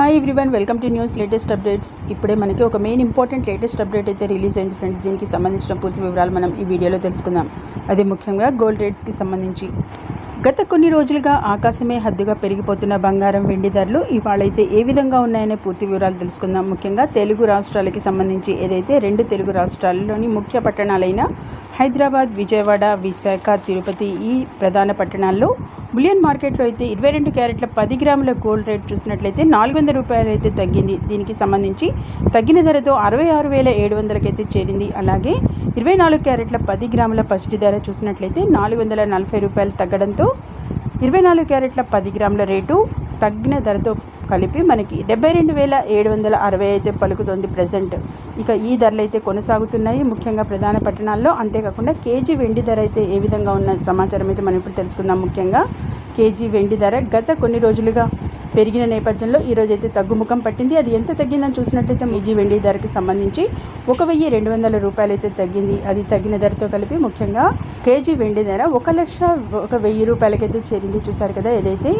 Hi everyone welcome to news latest updates ఇప్పుడే మనకి ఒక మెయిన్ ఇంపార్టెంట్ లేటెస్ట్ అప్డేట్ అయితే రిలీజ్ అయింది ఫ్రెండ్స్ దీనికి సంబంధించిన పూర్తి వివరాలు మనం ఈ వీడియోలో తెలుసుకుందాం అదే ముఖ్యంగా గోల్డ్ రేట్స్కి సంబంధించి గత కొన్ని రోజులుగా ఆకాశమే హద్దుగా పెరిగిపోతున్న బంగారం వెండి ధరలు ఇవాళైతే ఏ విధంగా ఉన్నాయనే పూర్తి వివరాలు తెలుసుకుందాం. ముఖ్యంగా తెలుగు రాష్ట్రాలకి సంబంధించి ఏదైతే రెండు తెలుగు రాష్ట్రాలలోని ముఖ్య పట్టణాలైన హైదరాబాద్ విజయవాడ విశాఖ తిరుపతి ఈ ప్రధాన పట్టణాల్లో బులియన్ మార్కెట్లో అయితే ఇరవై రెండు క్యారెట్ల పది గ్రాముల గోల్డ్ రేట్ చూసినట్లయితే నాలుగు వందల రూపాయలు అయితే తగ్గింది. దీనికి సంబంధించి తగ్గిన ధరతో అరవై ఆరు వేల ఏడు వందలకైతే చేరింది. అలాగే ఇరవై నాలుగు క్యారెట్ల పది గ్రాముల పసిడి ధర చూసినట్లయితే నాలుగు వందల నలభై రూపాయలు తగ్గడంతో ఇరవై నాలుగు క్యారెట్ల పది గ్రాముల రేటు. తగ్గిన ధరతో కలిపి మనకి డెబ్బై రెండు వేల ఏడు వందల అరవై అయితే పలుకుతుంది ప్రజెంట్. ఇక ఈ ధరలు అయితే కొనసాగుతున్నాయి. ముఖ్యంగా ప్రధాన పట్టణాల్లో అంతేకాకుండా కేజీ వెండి ధర అయితే ఏ విధంగా ఉన్న సమాచారం అయితే మనం ఇప్పుడు తెలుసుకుందాం. ముఖ్యంగా కేజీ వెండి ధర గత కొన్ని రోజులుగా పెరిగిన నేపథ్యంలో ఈరోజు అయితే తగ్గుముఖం పట్టింది. అది ఎంత తగ్గిందని చూసినట్లయితే మీజీ వెండి ధరకి సంబంధించి ఒక వెయ్యి రెండు వందల రూపాయలు అయితే తగ్గింది. అది తగ్గిన ధరతో కలిపి ముఖ్యంగా కేజీ వెండి ధర ఒక లక్ష ఒక వెయ్యి రూపాయలకైతే చేరింది. చూసారు కదా ఏదైతే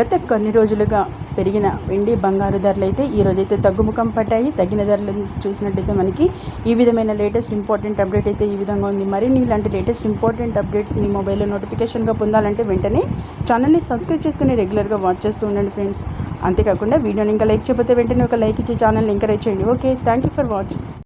గత కొన్ని రోజులుగా పెరిగిన వెండి బంగారు ధరలు అయితే ఈరోజైతే తగ్గుముఖం పట్టాయి తగ్గిన ధరలు చూసినట్టయితే మనకి ఈ విధమైన లేటెస్ట్ ఇంపార్టెంట్ అప్డేట్ అయితే ఈ విధంగా ఉంది. మరిన్ని ఇలాంటి లేటెస్ట్ ఇంపార్టెంట్ అప్డేట్స్ మీ మొబైల్లో నోటిఫికేషన్గా పొందాలంటే వెంటనే ఛానల్ని సబ్స్క్రైబ్ చేసుకుని రెగ్యులర్గా వాచ్ చేస్తూ ఉండండి ఫ్రెండ్స్. అంతేకాకుండా వీడియోని ఇంకా లైక్ చేయకపోతే వెంటనే ఒక లైక్ ఇచ్చి ఛానల్ని ఎంకరేజ్ చేయండి. Okay thank you for watching.